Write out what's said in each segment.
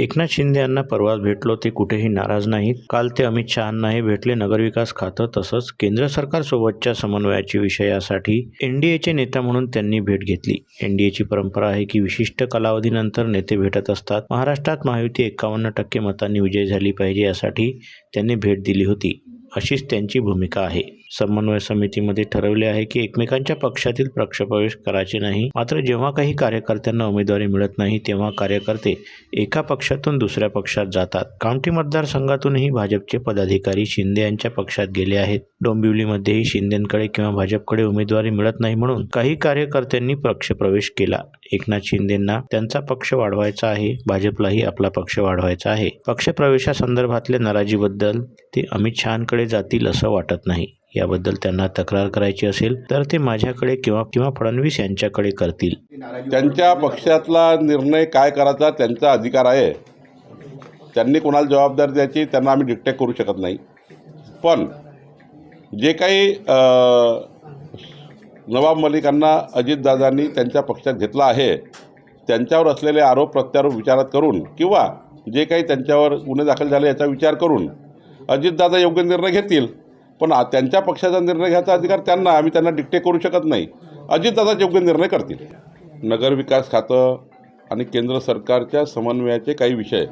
एकनाथ शिंदे यांना परवाच भेटलो ते कुठेही नाराज नाहीत. काल ते अमित शहांनाही भेटले. नगरविकास खातं तसंच केंद्र सरकारसोबतच्या समन्वयाच्या विषयासाठी एनडीएचे नेता म्हणून त्यांनी भेट घेतली. एनडीएची परंपरा आहे की विशिष्ट कालावधीनंतर नेते भेटत असतात. महाराष्ट्रात महायुती एकावन्न टक्के मतांनी विजय झाली पाहिजे यासाठी त्यांनी भेट दिली होती. अशीच त्यांची भूमिका आहे. समन्वय समितीमध्ये ठरवले आहे की एकमेकांच्या पक्षातील पक्षप्रवेश करायचे नाही. मात्र जेव्हा काही कार्यकर्त्यांना उमेदवारी मिळत नाही तेव्हा कार्यकर्ते एका पक्षातून दुसऱ्या पक्षात जातात. कामठी मतदारसंघातूनही भाजपचे पदाधिकारी शिंदे यांच्या पक्षात गेले आहेत. डोंबिवलीमध्येही शिंदेकडे किंवा भाजपकडे उमेदवारी मिळत नाही म्हणून काही कार्यकर्त्यांनी पक्षप्रवेश केला. एकनाथ शिंदेंना त्यांचा पक्ष वाढवायचा आहे भाजपलाही आपला पक्ष वाढवायचा आहे. पक्षप्रवेशासंदर्भातल्या नाराजीबद्दल ते अमित शहांकडे जातील असं वाटत नाही. याबद्दल त्यांना तक्रार करायची असेल तर ते माझ्याकडे किंवा किंवा फडणवीस यांच्याकडे करतील. त्यांच्या पक्षातला निर्णय काय करायचा त्यांचा अधिकार आहे. त्यांनी कोणाला जबाबदारी द्यायची त्यांना आम्ही डिटेक्ट करू शकत नाही. पण जे काही नवाब मलिकांना अजितदादांनी त्यांच्या पक्षात घेतला आहे त्यांच्यावर असलेले आरोप प्रत्यारोप विचारात करून किंवा जे काही त्यांच्यावर गुन्हे दाखल झाले याचा विचार करून अजितदादा योग्य निर्णय घेतील. पण त्यांच्या पक्षाचा निर्णय घ्यायचा अधिकार त्यांना आम्ही त्यांना डिक्टेट करू शकत नाही. अजितदादा योग्य निर्णय करतील. नगरविकास खातं आणि केंद्र सरकारच्या समन्वयाचे काही विषय.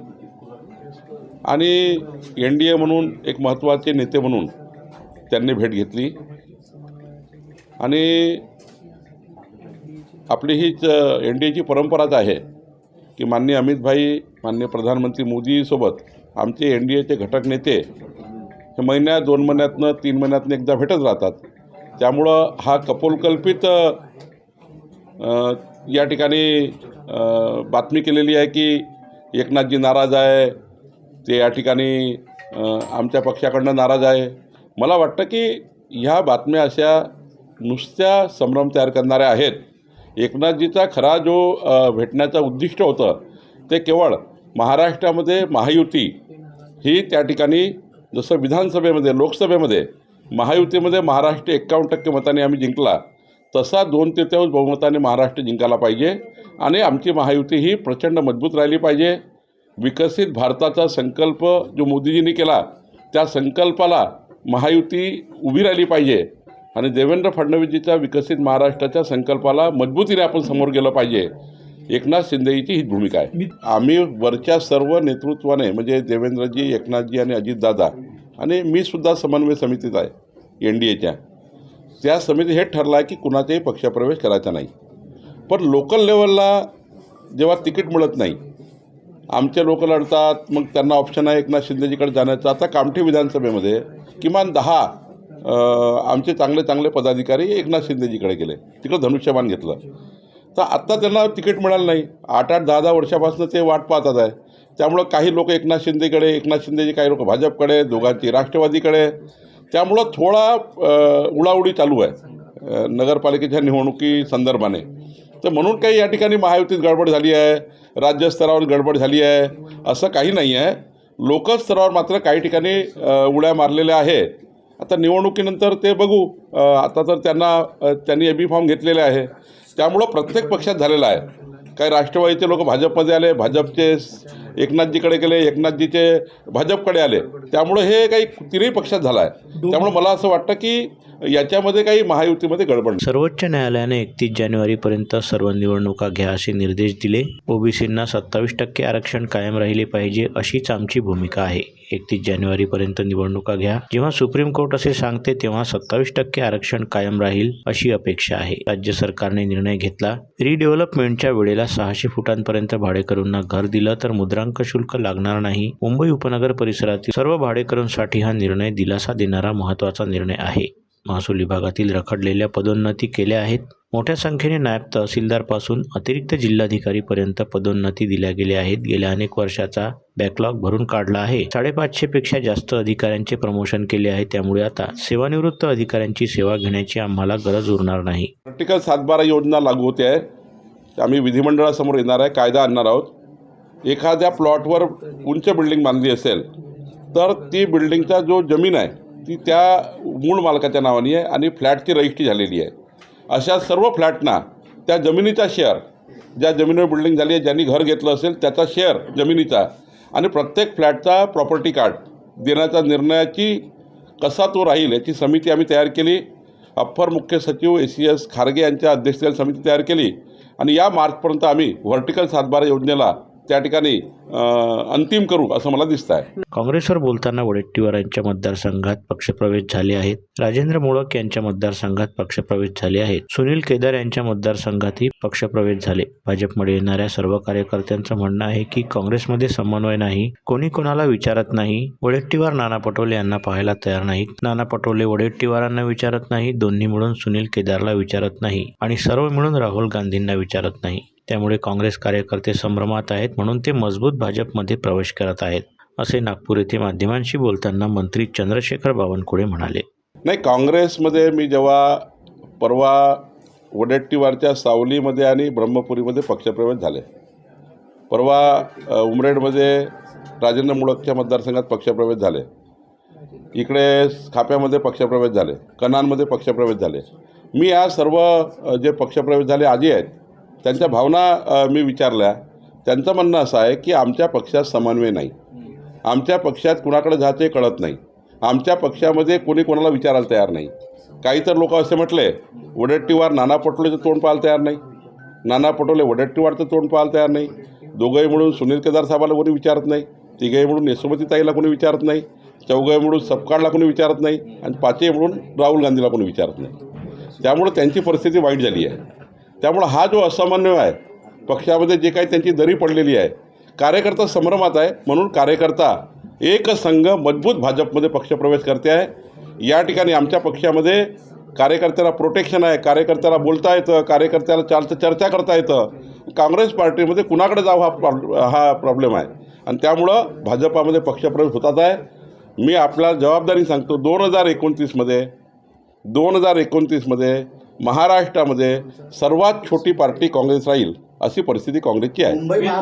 आणि एन डी ए म्हणून एक महत्त्वाचे नेते म्हणून त्यांनी भेट घेतली. आणि आपली हीच एन डी एची परंपराच आहे की माननीय अमितभाई माननीय प्रधानमंत्री मोदीसोबत आमचे एन डी एचे घटक नेते हे महिन्यात दोन महिन्यातनं तीन महिन्यातनं एकदा भेटत राहतात. त्यामुळं हा कपोलकल्पित या ठिकाणी बातमी केलेली आहे की एकनाथजी नाराज आहे. ते या ठिकाणी आमच्या पक्षाकडनं नाराज आहे. मला वाटतं की ह्या बातम्या अशा नुसत्या संभ्रम तयार करणाऱ्या आहेत. एकनाथजीचा खरा जो भेटण्याचं उद्दिष्ट होतं ते केवळ महाराष्ट्रामध्ये महायुती ही त्या ठिकाणी जसं विधानसभेमध्ये लोकसभेमध्ये महायुतीमध्ये महाराष्ट्र एक्कावन्न टक्के मताने आम्ही जिंकला तसा दोन तृतीयांश बहुमताने महाराष्ट्र जिंकायला पाहिजे आणि आमची महायुती ही प्रचंड मजबूत राहिली पाहिजे. विकसित भारताचा संकल्प जो मोदीजींनी केला त्या संकल्पाला महायुती उभी राहिली पाहिजे आणि देवेंद्र फडणवीसजीच्या विकसित महाराष्ट्राच्या संकल्पाला मजबूतीने आपण समोर गेलं पाहिजे. एकनाथ शिंदेची ही भूमिका आहे. आम्ही वरच्या सर्व नेतृत्वाने म्हणजे देवेंद्रजी एकनाथजी आणि अजितदादा आणि मी सुद्धा समन्वय समितीत आहे एन डी एच्या. त्या समिती हे ठरलं आहे की कुणाचाही पक्षप्रवेश करायचा नाही. पण लोकल लेवलला जेव्हा तिकीट मिळत नाही आमचे लोक लढतात मग त्यांना ऑप्शन आहे एकनाथ शिंदेजीकडे जाण्याचं. आता कामठी विधानसभेमध्ये किमान दहा आमचे चांगले चांगले पदाधिकारी एकनाथ शिंदेजीकडे गेले. तिकडं धनुष्यबाण घेतलं. तर आत्ता त्यांना तिकीट मिळालं नाही. आठ आठ दहा दहा वर्षापासून ते वाट पाहतात आहे. त्यामुळं काही लोक एकनाथ शिंदेकडे एकनाथ शिंदेचे काही लोक भाजपकडे दोघांची राष्ट्रवादीकडे. त्यामुळं थोडा उडाउडी चालू आहे. नगरपालिकेच्या निवडणुकी संदर्भाने. तर म्हणून काही या ठिकाणी महायुतीत गडबड झाली आहे. राज्यस्तरावर गडबड झाली आहे. असं काही नाही आहे. लोकस्तरावर मात्र काही ठिकाणी उड्या मारलेल्या आहे आता निवडणुकीनंतर ते बघू. आता तर त्यांना त्यांनी एबी बी फॉर्म घेतलेले आहे. त्यामुळं प्रत्येक पक्षात झालेला आहे. काही राष्ट्रवादीचे लोक भाजपमध्ये आले भाजपचे एकनाथजीकडे गेले एकनाथजीचे भाजपकडे आले. त्यामुळं हे काही तिन्ही पक्षात झालं आहे. त्यामुळं मला असं वाटतं की याच्यामध्ये काही महायुतीमध्ये गडबड सर्वोच्च न्यायालयाने एकतीस जानेवारीपर्यंत सर्व निवडणुका घ्या असे निर्देश दिले. ओबीसींना सत्तावीस टक्के आरक्षण कायम राहिले पाहिजे अशीच आमची भूमिका आहे. एकतीस जानेवारीपर्यंत निवडणुका घ्या. जेव्हा सुप्रीम कोर्ट असे सांगते तेव्हा सत्तावीस टक्के आरक्षण कायम राहील अशी अपेक्षा आहे. राज्य सरकारने निर्णय घेतला. रिडेव्हलपमेंटच्या वेळेला सहाशे फुटांपर्यंत भाडेकरूंना घर दिलं तर मुद्रांक शुल्क लागणार नाही. मुंबई उपनगर परिसरातील सर्व भाडेकरूंसाठी हा निर्णय दिलासा देणारा महत्त्वाचा निर्णय आहे. महसूल विभागातील रखडलेल्या पदोन्नती केल्या आहेत. मोठ्या संख्येने नायब तहसीलदारपासून अतिरिक्त जिल्हाधिकारीपर्यंत पदोन्नती दिल्या गेल्या आहेत. गेल्या अनेक वर्षाचा बॅकलॉग भरून काढला आहे. साडेपाचशे पेक्षा जास्त अधिकाऱ्यांचे प्रमोशन केले आहे. त्यामुळे आता सेवानिवृत्त अधिकाऱ्यांची सेवा घेण्याची आम्हाला गरज उरणार नाही. प्रॅक्टिकल सातबारा योजना लागू होते आहे. आम्ही विधिमंडळासमोर येणार आहे. कायदा आणणार आहोत. एखाद्या प्लॉटवर उंच बिल्डिंग बांधली असेल तर ती बिल्डिंगचा जो जमीन आहे ती त्या मूळ मालकाच्या नावाने आहे आणि फ्लॅटची रजिस्ट्री झालेली आहे. अशा सर्व फ्लॅटना त्या जमिनीचा शेअर ज्या जमिनीवर बिल्डिंग झाली आहे ज्यांनी घर घेतलं असेल त्याचा शेअर जमिनीचा आणि प्रत्येक फ्लॅटचा प्रॉपर्टी कार्ड देण्याचा निर्णयाची कसा तो राहील याची समिती आम्ही तयार केली. अप्पर मुख्य सचिव ए सी एस खारगे यांच्या अध्यक्षतेखाली समिती तयार केली. आणि या मार्चपर्यंत आम्ही व्हर्टिकल सातबारा योजनेला त्या ठिकाणी अंतिम करू असं मला दिसत आहे काँग्रेसवर बोलताना वडेट्टीवार यांच्या मतदारसंघात पक्षप्रवेश झाले आहेत. राजेंद्र मोळक यांच्या मतदारसंघात पक्षप्रवेश झाले आहेत. सुनील केदार यांच्या मतदारसंघातही पक्षप्रवेश झाले. भाजपमध्ये येणाऱ्या सर्व कार्यकर्त्यांचं म्हणणं आहे की काँग्रेसमध्ये समन्वय नाही कोणी कोणाला विचारत नाही. वडेट्टीवार नाना पटोले यांना पाहायला तयार नाहीत. नाना पटोले वडेट्टीवारांना विचारत नाही दोन्ही मिळून सुनील केदारला विचारत नाही आणि सर्व मिळून राहुल गांधींना विचारत नाही. त्यामुळे काँग्रेस कार्यकर्ते संभ्रमात आहेत म्हणून ते मजबूत भाजपमध्ये प्रवेश करत आहेत असे नागपूर येथे माध्यमांशी बोलताना मंत्री चंद्रशेखर बावनकुळे म्हणाले. नाही काँग्रेसमध्ये मी जेव्हा परवा वडेट्टीवारच्या सावलीमध्ये आणि ब्रह्मपुरीमध्ये पक्षप्रवेश झाले. परवा उमरेडमध्ये राजेंद्र मुळकच्या मतदारसंघात पक्षप्रवेश झाले. इकडे खाप्यामध्ये पक्षप्रवेश झाले कनानमध्ये पक्षप्रवेश झाले. मी या सर्व जे पक्षप्रवेश झाले आधी आहेत त्यांच्या भावना मी विचारल्या. त्यांचं म्हणणं असं आहे की आमच्या पक्षात समन्वय नाही. आमच्या पक्षात कुणाकडे जायचं कळत नाही. आमच्या पक्षामध्ये कोणी कोणाला विचारायला तयार नाही. काही तर लोक असे म्हटले वडेट्टीवार नाना पटोलेचं तोंड पाहायला तयार नाही. नाना पटोले वडेट्टीवारचं तोंड पाहायला तयार नाही. दोघंही म्हणून सुनील केदार साहेबाला कोणी विचारत नाही. तिघंही म्हणून यशोमती ताईला कोणी विचारत नाही. चौघंही म्हणून सपकाळला कोणी विचारत नाही. आणि पाचही म्हणून राहुल गांधीला कोणी विचारत नाही. त्यामुळं त्यांची परिस्थिती वाईट झाली आहे. त्यामुळं हा जो असमन्वय आहे पक्षामध्ये जे काही त्यांची दरी पडलेली आहे कार्यकर्ता संभ्रमात आहे म्हणून कार्यकर्ता एक संघ मजबूत भाजपमध्ये पक्षप्रवेश करते आहे. या ठिकाणी आमच्या पक्षामध्ये कार्यकर्त्याला प्रोटेक्शन आहे कार्यकर्त्याला बोलता येतं कार्यकर्त्याला चालतं चर्चा करता येतं. काँग्रेस पार्टीमध्ये कुणाकडे जावं हा प्रॉब्ल हा प्रॉब्लेम आहे. आणि त्यामुळं भाजपामध्ये पक्षप्रवेश होतात आहे. मी आपल्याला जबाबदारी सांगतो दोन हजार एकोणतीसमध्ये दोन हजार एकोणतीसमध्ये महाराष्ट्रामध्ये सर्वात छोटी पार्टी काँग्रेस राहील अशी परिस्थिती काँग्रेसची आहे.